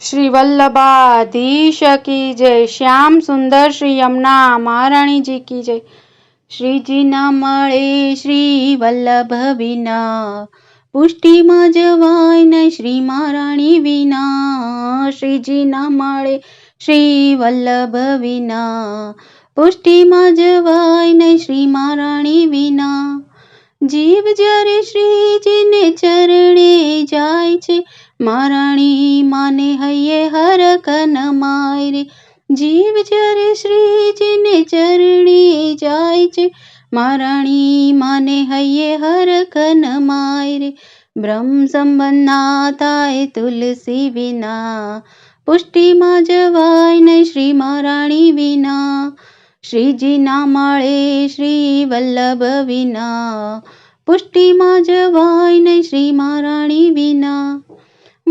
શ્રી વલ્લભાધીશ કી જય, શ્યામ સુંદર શ્રી યમુના મહારાણીજી કી જય. શ્રીજી ન મળે શ્રી વલ્લભ વિના પુષ્ટિમાં જવાય ને શ્રી મહારાણી વિના. શ્રીજી ન મળે શ્રી વલ્લભ વિના પુષ્ટિમાં જવાય ને શ્રી મહારાણી વિના. જીવ જ્યારે શ્રીજીને ચરણે જાય છે મહારાણી માને હૈયે હર કન માયરે. જીવ જ્યારે શ્રીજીને ચરણી જાય છે મહારાણી માને હૈયે હર કન માયરે. બ્રહ્મ સંબંધના થાય તુલસી વિના, પુષ્ટિમાં જવાય ને શ્રી મહારાણી વિના. શ્રીજીના મળે શ્રી વલ્લભ વિના, પુષ્ટિમાં જવાય ને શ્રી મહારાણી વિના.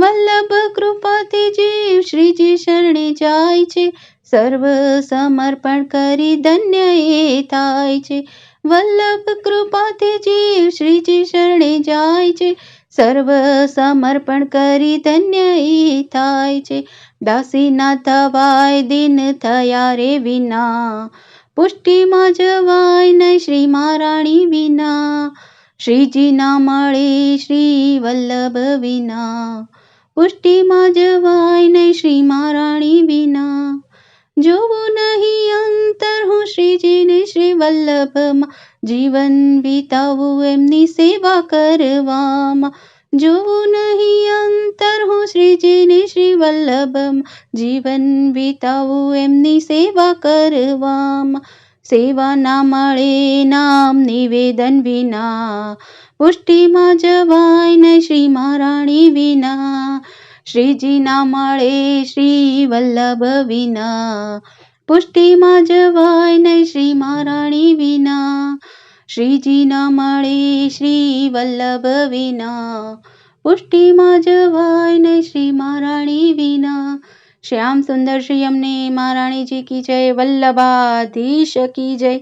વલ્લભ કૃપાથી જીવ શ્રીજી શરણે જાય છે. સર્વ સમર્પણ કરી ધન્ય એ થાય છે. વલ્લભ કૃપાથી જીવ શ્રીજી શરણે જાય છે. સર્વ સમર્પણ કરી ધન્ય એ થાય છે. દાસી ના થવાય દિન થયા રે વિના. પુષ્ટિમાં જવાય નહીં શ્રી મહારાણી વિના. શ્રીજી ના મળે શ્રી વલ્લભ વિના. પુષ્ટિમાં જવાય નહીં શ્રી મહારાણી વિના. જોવું નહીં અંતર હું શ્રીજીને શ્રી વલ્લભમાં. જીવન વિતાવું એમની સેવા કરવામાં. જોવું નહીં અંતર હું શ્રીજીને શ્રી વલ્લભમાં. જીવન વિતાવું એમની સેવા કરવામાં. સેવા ના મળે નામ નિવેદન વિના. પુષ્ટિમાં જવાય ને શ્રી મહારાણી વિના શ્રીજી ના મળે શ્રી વલ્લભ વિના. પુષ્ટિમાં જવાય ને શ્રી મહારાણી વિના શ્રીજી ના મળે શ્રી વલ્લભ વિના. પુષ્ટિમાં જવાય ને શ્રી મહારાણી વિના, શ્યામ સુંદર શ્રી અમને મહારાણીજી કી જય, વલ્લભાધીશ કી જય.